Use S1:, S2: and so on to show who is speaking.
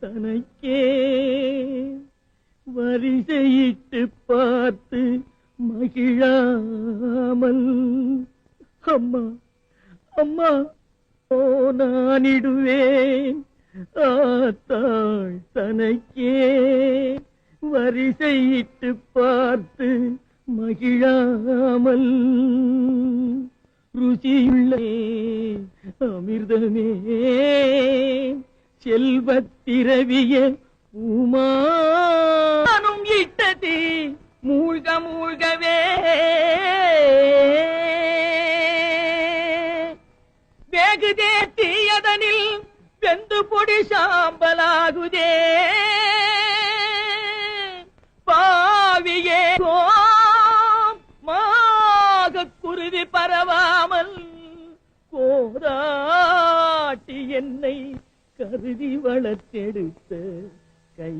S1: தனக்கே வரிசையிட்டு பார்த்து மகிழாமல் அம்மா அம்மா ஓ நானிடுவேன். ஆத்தாள் தனக்கே வரிசையிட்டு பார்த்து மகிழாமல் ருசியுள்ளே அமிர்தமே. செல்வத்திரவிய உமானும் இட்டது மூழ்க மூழ்கவே. வேகுதே தீயதனில் வெந்து பொடி சாம்பலாகுதே. பாவியே மாக குருதி பரவாமல் கோராட்டி என்னை கருதி வளர்த்தெடுத்த கை.